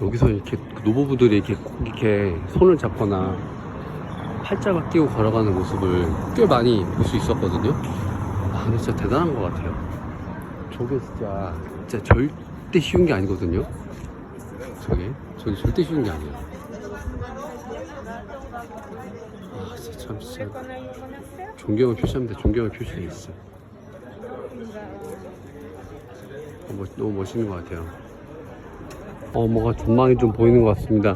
여기서 이렇게 노부부들이 이렇게, 이렇게 손을 잡거나 팔짱을 끼고 걸어가는 모습을 꽤 많이 볼 수 있었거든요. 아, 근데 진짜 대단한 것 같아요. 저게 진짜, 진짜 절대 쉬운 게 아니거든요. 저게, 저게 절대 쉬운 게 아니에요. 아, 진짜 참, 진짜. 존경을 표시합니다. 존경을 표시해 있어. 어, 멋- 너무 멋있는 것 같아요. 어, 뭐가 전망이 좀 보이는 것 같습니다.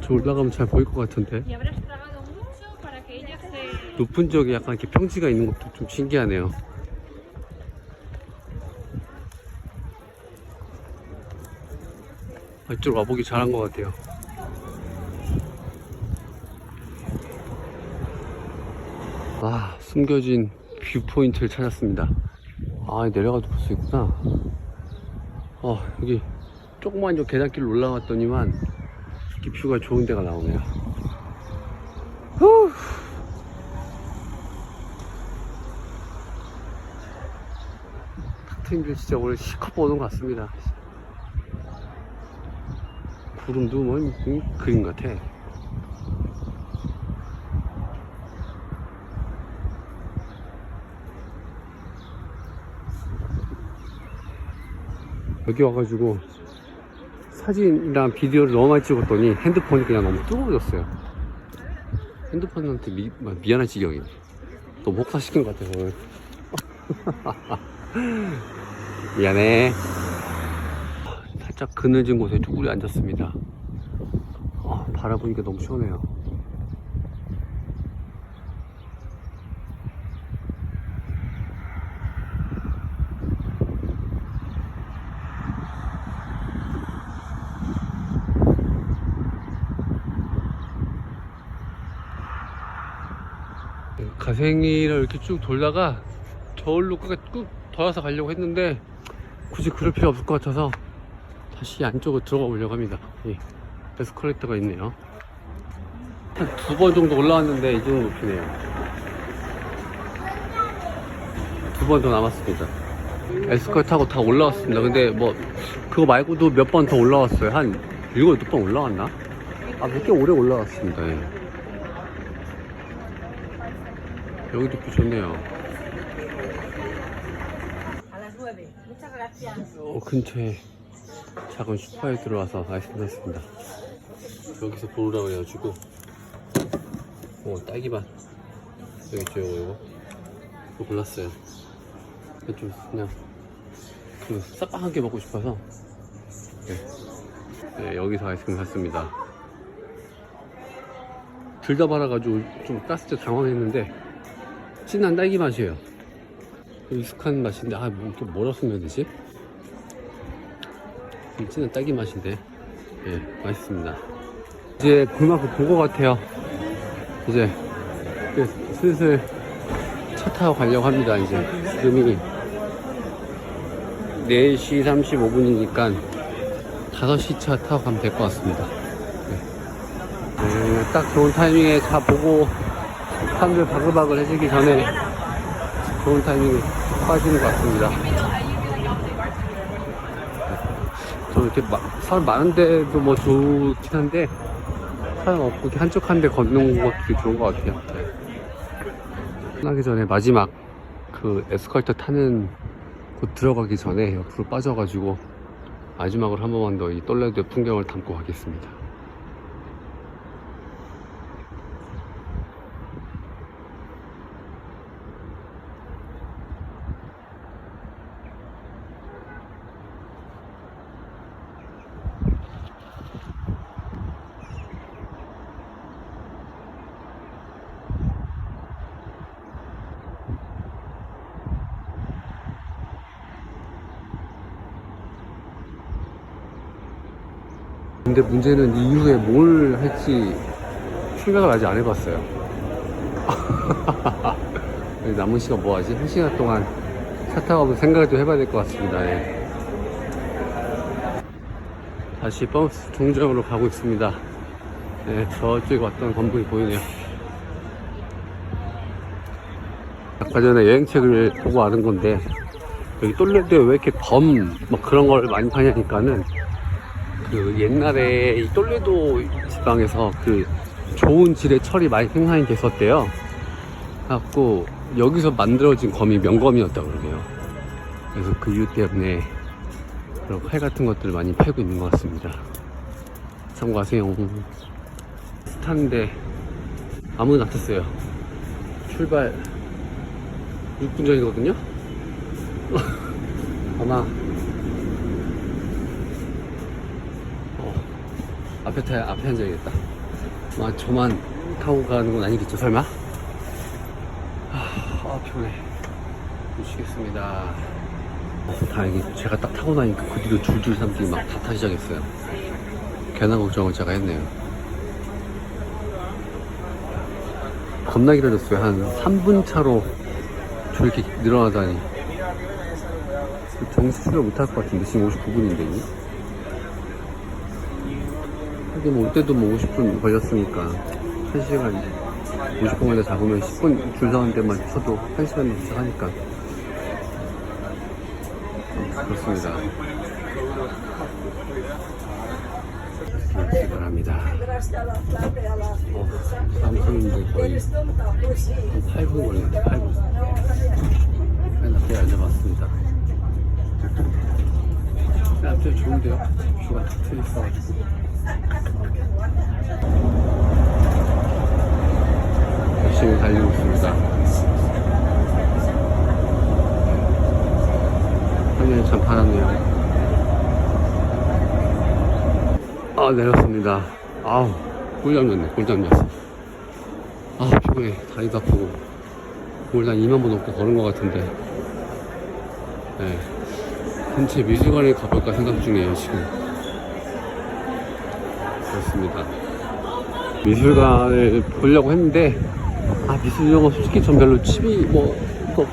저 올라가면 잘 보일 것 같은데. 높은 지역에 약간 이렇게 평지가 있는 것도 좀 신기하네요. 아, 이쪽 와보기 잘한 것 같아요. 아, 숨겨진 뷰 포인트를 찾았습니다. 아, 내려가도 볼 수 있구나. 어, 여기 조그만 저 계단길 올라갔더니만 이렇게 뷰가 좋은 데가 나오네요. 후. 탁트인줄 진짜 오늘 실컷 보는 것 같습니다. 구름도 뭐 음, 그림 같아. 여기 와가지고 사진이랑 비디오를 너무 많이 찍었더니 핸드폰이 그냥 너무 뜨거워졌어요. 핸드폰한테 미, 뭐, 미안한 지경이네. 너무 혹사시킨 것 같아서. 미안해. 살짝 그늘진 곳에 쭈그려 앉았습니다. 아, 바라보니까 너무 시원해요. 가생이를 이렇게 쭉 돌다가 저울로 꾹 돌아서 가려고 했는데 굳이 그럴 필요 없을 것 같아서 다시 안쪽으로 들어가 보려고 합니다. 예, 에스컬레이터가 있네요. 한 두 번 정도 올라왔는데 이 정도 높이네요. 두 번 더 남았습니다. 에스컬레이터 타고 다 올라왔습니다. 근데 뭐 그거 말고도 몇 번 더 올라왔어요. 한 일곱 여덟 번 올라왔나? 아, 몇 개 오래 올라왔습니다. 예. 여기도 뷰 좋네요. A las 9. Muchas gracias. 어, 근처에 작은 슈퍼에 들어와서 아이스크림 샀습니다. 여기서 보느라고 해가지고, 어, 딸기맛. 여기 있죠, 이거, 이거. 이거 골랐어요. 좀 그냥, 그, 싹싹한 게 먹고 싶어서, 네. 네, 여기서 아이스크림 샀습니다. 둘다 받아가지고 좀 땄을 때 당황했는데, 진한 딸기 맛이에요. 익숙한 맛인데, 아, 뭐, 이렇게 뭐라 쓰면 되지? 진짜 딸기 맛인데 예 맛있습니다 이제 볼만큼 본것 같아요 이제 이제 슬슬 차 타고 가려고 합니다 이제 지금이 4시 35분이니까 5시 차 타고 가면 될 것 같습니다 네. 네, 딱 좋은 타이밍에 차 보고 사람들 바글바글 해지기 전에 좋은 타이밍에 빠지는 것 같습니다 저 이렇게 마- 사람 많은데도 뭐 좋긴 한데 사람 없고 한쪽 한 대 걷는 것도 되게 좋은 것 같아요. 네. 끝나기 전에 마지막 그 에스컬터 타는 곳 들어가기 전에 옆으로 빠져가지고 마지막으로 한 번만 더이 떨레도의 풍경을 담고 가겠습니다. 근데 문제는 이후에 뭘 할지 생각을 아직 안 해봤어요. 남은 시간 뭐 하지? 한 시간 동안 차 타고 생각을 좀 해봐야 될 것 같습니다. 예. 다시 버스 종점으로 가고 있습니다. 네, 저쪽에 왔던 건물이 보이네요. 아까 전에 여행책을 보고 아는 건데 여기 똘레도에 왜 이렇게 검, 뭐 그런 걸 많이 파냐니까는 그 옛날에 이 똘레도 지방에서 그 좋은 질의 철이 많이 생산이 됐었대요. 갖고 여기서 만들어진 검이 명검이었다고 그러네요. 그래서 그 이유 때문에 그런 칼 같은 것들을 많이 팔고 있는 것 같습니다. 참고하세요. 스타인데 아무도 안 탔어요. 출발 6분 전이거든요. 아마 앞에 타 앞에 앉아야겠다. 아마 저만 타고 가는 건 아니겠죠, 설마? 아, 아 피곤해. 미치겠습니다. 어, 다행히 제가 딱 타고 나니까 그 뒤로 줄줄 삼들이 막 다 타기 시작했어요. 괜한 걱정을 제가 했네요. 겁나 길어졌어요. 한 3분 차로 저렇게 늘어나다니. 정시 출발 못할 것 같은데 지금 59분인데 하긴 뭐올 때도 뭐 50분 걸렸으니까 1시간 50분 걸려 잡으면 10분 줄 서는 데만 쳐도 1시간 도착하니까. 음, 그렇습니다. 출발합니다. 어, 삼성인데 거의 한 8분 걸리는데 8분. 맨 앞에 앉아봤습니다. 앞에 좋은데요? 뷰가 탁 트여 있어가지고 열심히 달리고 있습니다. 하늘이 참 파랗네요. 아 내렸습니다. 아우 꿀잠 잤네 꿀잠 잤어 아 피곤해. 다리도 아프고. 오늘 한 2만 번 넘게 걸은 것 같은데. 네. 근처 미술관에 가볼까 생각 중이에요 지금 그렇습니다. 미술관을 보려고 했는데 아 미술 이런 거 솔직히 전 별로 취미 뭐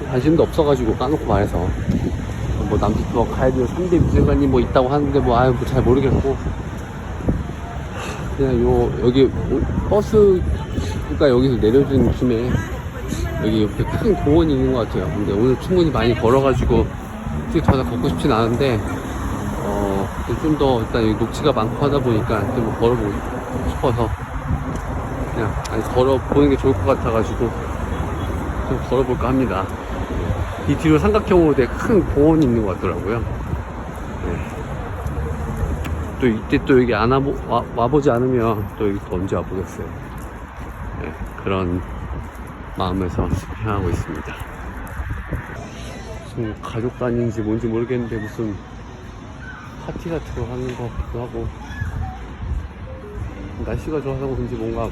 관심도 없어가지고 까놓고 말해서. 뭐 남짓도 가야 돼요 3대 미술관이 뭐 있다고 하는데 뭐 아유 뭐 잘 모르겠고. 그냥 요 여기 오- 버스가 여기서 내려준 김에 여기 옆에 큰 공원이 있는 것 같아요. 근데 오늘 충분히 많이 걸어가지고 더 이상 걷고 싶진 않은데 어, 좀 더 일단 여기 녹지가 많고 하다 보니까 좀 걸어보고 싶어서 그냥 아니 걸어보는 게 좋을 것 같아가지고 좀 걸어볼까 합니다. 이 뒤로 삼각형으로 되게 큰 공원이 있는 것 같더라고요. 네. 또 이때 또 여기 안 와보, 와, 와보지 않으면 또 여기 또 언제 와보겠어요. 네, 그런 마음에서 향하고 있습니다. 무슨 가족 단위인지 뭔지 모르겠는데 무슨 파티 같은 거 하는 것 같기도 하고 날씨가 좋아서 그런지 뭔가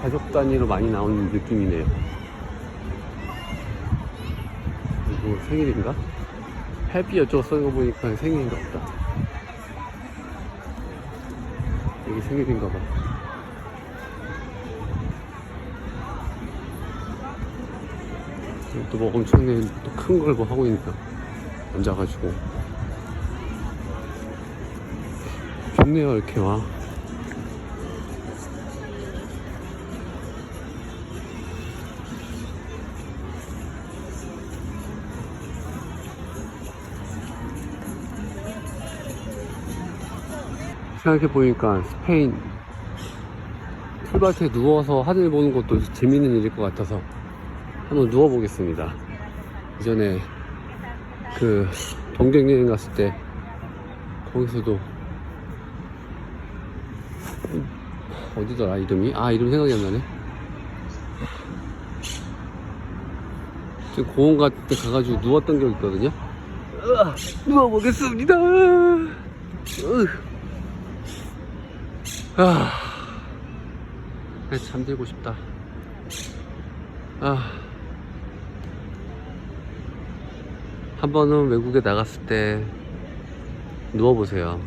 가족 단위로 많이 나오는 느낌이네요. 이거 생일인가? 해피 어쩌고 써는 거 보니까 생일인가 보다. 여기 생일인가 봐. 또뭐 엄청나게 또큰 걸 뭐 하고 있나. 앉아가지고 좋네요 이렇게 와 생각해보니까 스페인 풀밭에 누워서 하늘 보는 것도 재밌는 일일 것 같아서 한번 누워보겠습니다. 이전에 그 동경 여행 갔을 때 거기서도 어디더라 이름이? 아 이름 생각이 안 나네. 지금 공원 같은 데 가가지고 누웠던 적 있거든요. 으아, 누워보겠습니다. 으. 아, 그냥 잠들고 싶다. 아. 한 번은 외국에 나갔을 때 누워보세요.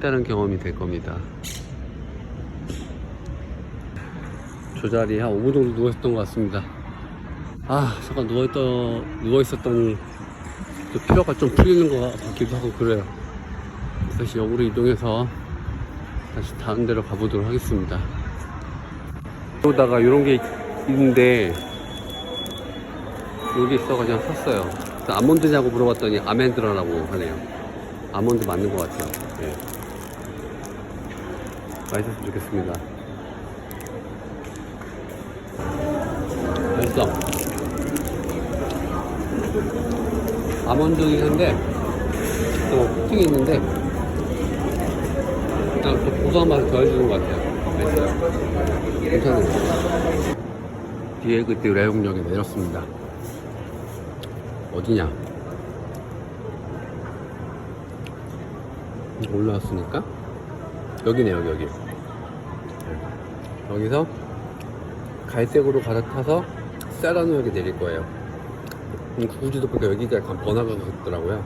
색다른 경험이 될 겁니다. 저 자리에 한 5분 정도 누워있었던 것 같습니다. 아, 잠깐 누워있던, 누워있었더니 또 피로가 좀 풀리는 것 같기도 하고 그래요. 다시 역으로 이동해서 다시 다른 데로 가보도록 하겠습니다. 그러다가 이런 게 있는데 여기 있어가지고 샀어요. 아몬드냐고 물어봤더니 아멘드라라고 하네요. 아몬드 맞는 것 같아요. 예. 맛있었으면 좋겠습니다. 맛있어. 아몬드긴 한데, 또 코팅이 있는데, 그냥 또 고소한 맛을 더해주는 것 같아요. 맛있어요. 괜찮아요. 뒤에 그때 레용역에 내렸습니다. 어디냐? 올라왔으니까 여기네 여기 여기. 네. 여기서 갈색으로 갈아타서 세라노역에 내릴 거예요. 음, 구구지도 보니까 여기가 약간 번화가 같더라고요.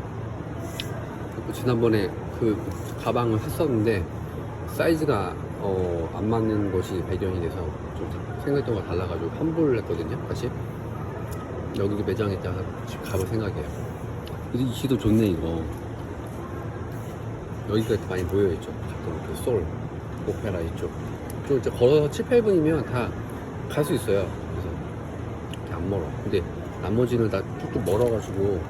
지난번에 그 가방을 샀었는데 사이즈가 어, 안 맞는 것이 배경이 돼서 좀 생각했던 거 달라가지고 환불을 했거든요 다시 여기 매장에 있다가 집 가볼 생각이에요 근데 이 시도 좋네 이거 여기가 많이 모여있죠. 가끔 그솔 오페라 이쪽. 좀 이제 걸어서 7, 8분이면 다 갈 수 있어요. 그래서 이렇게 안 멀어. 근데 나머지는 다 쭉쭉 멀어가지고.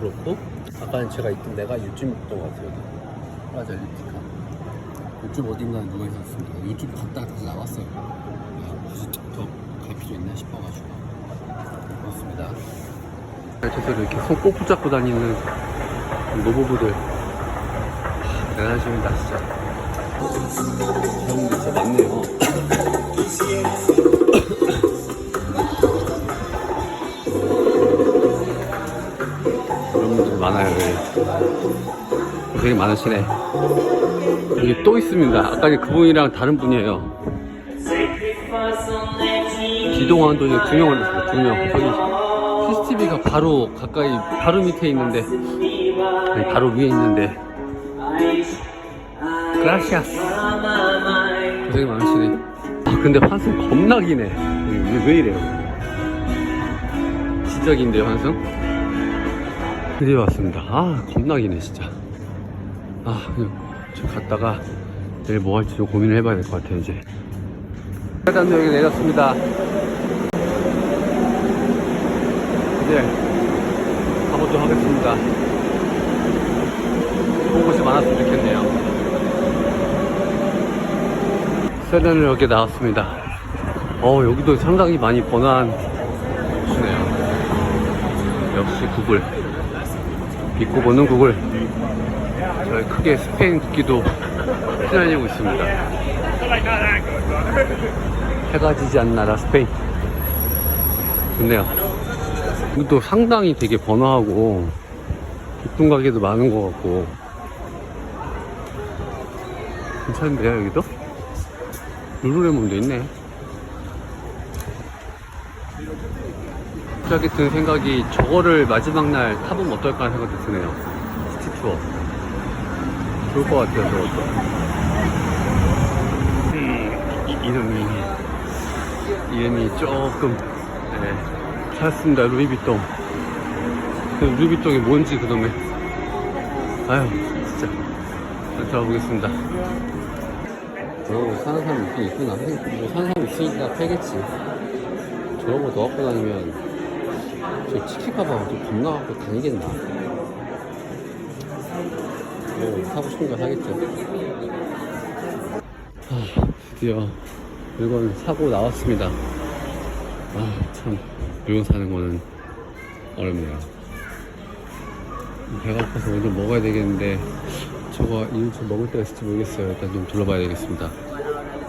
그렇고 아까는 제가 있던 데가 요즘 있던 것 같아요. 맞아 엘리프티카 요즘 어딘가 누가 있었습니다. 요즘 갔다가 다시 나왔어요. 야, 굳이 더갈 필요 있나 싶어가지고. 그렇습니다 저서 이렇게 손 꼭 붙잡고 다니는 노부부들. 하, 대단하십니다 진짜. 형들 진짜 많네요. 여러분들 많아요 여기 되게 많으시네. 여기 또 있습니다. 아까 그분이랑 다른 분이에요. 기동하는 도중에 두 명을 봤어요 두명 저기 바로 가까이 바로 밑에 있는데 아니 바로 위에 있는데 그라시아스 고생이 많으시네 아 근데 환승 겁나 기네 왜, 왜 이래요 진짜 긴데요 환승 드디어 왔습니다. 아, 겁나 기네, 진짜. 아, 저 갔다가 내일 뭐 할지 좀 고민을 해봐야 될 것 같아요, 이제. 일단 여기 내렸습니다. 이제 가보도록 하겠습니다. 좋은 곳이 많았으면 좋겠네요. 세단을 여기 나왔습니다. 어, 여기도 상당히 많이 번화한 곳이네요. 역시 구글. 믿고 보는 구글 저희 크게 스페인 국기도 휘날리고 있습니다 해가 지지 않는 나라 스페인 좋네요 여기도 상당히 되게 번화하고 이쁜 가게도 많은 것 같고 괜찮은데요 여기도? 룰루레몬도 있네 갑자기 든 생각이 저거를 마지막 날 타보면 어떨까 하는 생각도 드네요. 시티 투어. 좋을 것 같아요, 저것도. 음, 이, 이름이, 이름이 조금, 네. 찾았습니다, 루이비통. 그 루이비통이 뭔지 그놈의. 아유, 진짜. 들어가 보겠습니다. 어, 사는 사람 있긴 있구나. 뭐 사는 사람 있으니까 팔겠지. 저런 거 넣어갖고 다니면 저 치킨 가방 좀 겁나 갖고 다니겠나? 뭐 사고 싶은 거 사겠죠. 아, 드디어 물건 사고 나왔습니다. 아, 참 물건 사는 거는 어렵네요. 배가 고파서 먼저 먹어야 되겠는데 저거 이거 먹을 때가 있을지 모르겠어요. 일단 좀 둘러봐야 되겠습니다.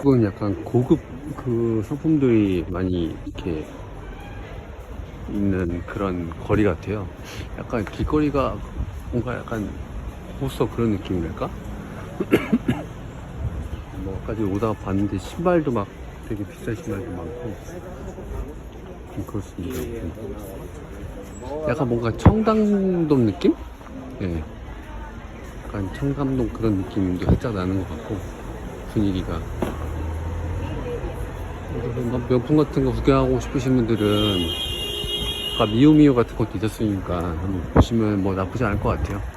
이건 약간 고급 그 상품들이 많이 이렇게 있는 그런 거리 같아요. 약간 길거리가 뭔가 약간 호서 그런 느낌이랄까? 뭐 전에 오다가 봤는데 신발도 막 되게 비싼 신발도 많고 좀 그렇습니다. 약간 뭔가 청담동 느낌? 예. 약간 청담동 그런 느낌도 살짝 나는 것 같고 분위기가 뭐 명품 같은 거 구경하고 싶으신 분들은 아까 미우미우 같은 것도 있었으니까 한번 보시면 뭐 나쁘지 않을 것 같아요.